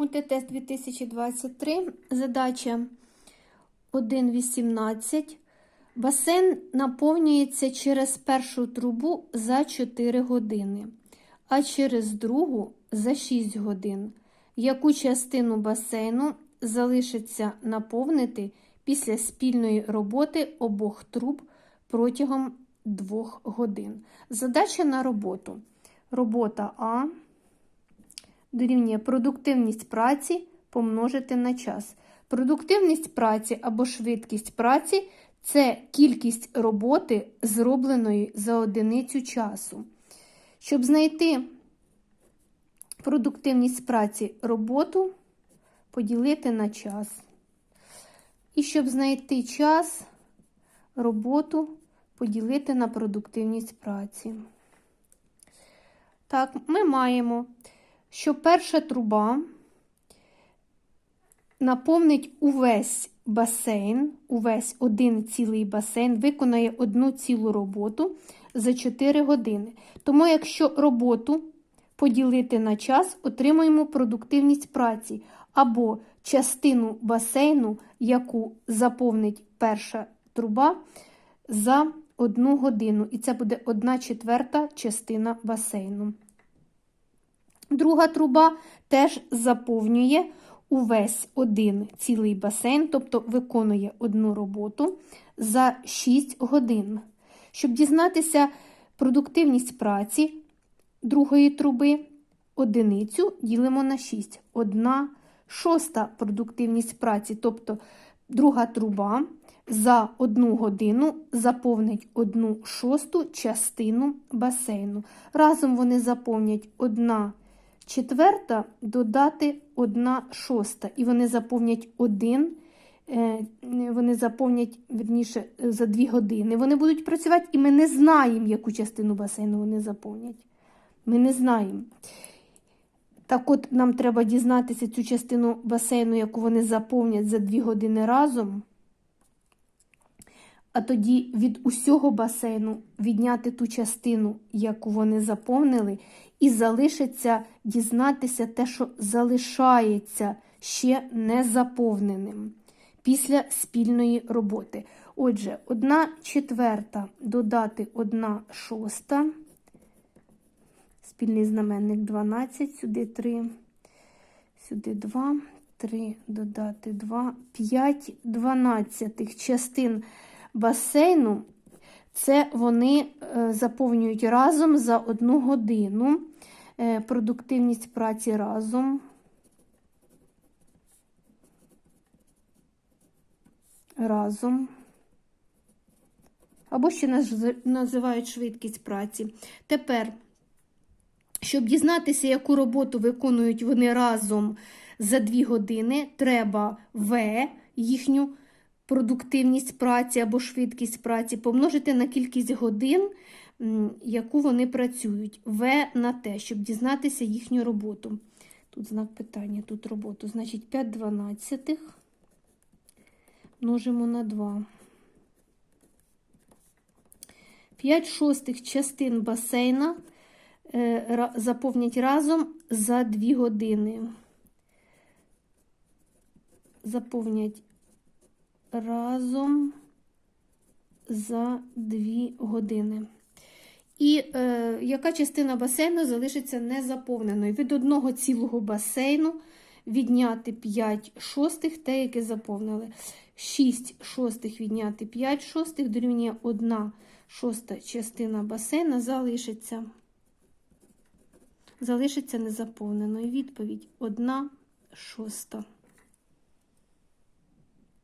УТТ 2023. Задача 1.18. Басейн наповнюється через першу трубу за 4 години, а через другу за 6 годин. Яку частину басейну залишиться наповнити після спільної роботи обох труб протягом 2 годин? Задача на роботу. Робота А дорівнює продуктивність праці помножити на час. Продуктивність праці або швидкість праці це кількість роботи, зробленої за одиницю часу. Щоб знайти продуктивність праці роботу, поділити на час. І щоб знайти час, роботу поділити на продуктивність праці. Так, ми маємо, що перша труба наповнить увесь басейн, увесь один цілий басейн, виконає одну цілу роботу за 4 години. Тому, якщо роботу поділити на час, отримуємо продуктивність праці або частину басейну, яку заповнить перша труба за одну годину. І це буде одна четверта частина басейну. Друга труба теж заповнює увесь один цілий басейн, тобто виконує одну роботу за 6 годин. Щоб дізнатися продуктивність праці другої труби, одиницю ділимо на 6. Одна шоста продуктивність праці, тобто друга труба за одну годину заповнить одну шосту частину басейну. Разом вони заповнять одна четверта додати одна шоста. І вони заповнять один, е, вони заповнять верніше, за дві години. Вони будуть працювати, і ми не знаємо, яку частину басейну вони заповнять. Ми не знаємо. Так от нам треба дізнатися цю частину басейну, яку вони заповнять за дві години разом. А тоді від усього басейну відняти ту частину, яку вони заповнили, і залишиться дізнатися те, що залишається ще незаповненим після спільної роботи. Отже, одна четверта додати одна шоста, спільний знаменник 12, сюди 3, сюди 2, 3 додати 2, 5 дванадцятих частин басейну. Це вони заповнюють разом за одну годину. Продуктивність праці разом. Разом. Або ще називають швидкість праці. Тепер, щоб дізнатися, яку роботу виконують вони разом за 2 години, треба В їхню продуктивність праці або швидкість праці помножити на кількість годин, яку вони працюють. В на те, щоб дізнатися їхню роботу. Тут знак питання, тут роботу. Значить, 5 дванадцятих множимо на 2. 5 шостих частин басейна е, заповнять разом за 2 години. Заповнять разом за 2 години. І е, яка частина басейну залишиться незаповненою? Від одного цілого басейну відняти 5 шостих, те, яке заповнили. 6 шостих відняти 5 шостих, дорівнює 1 шоста частина басейна залишиться. Залишиться незаповненою. Відповідь 1 шоста.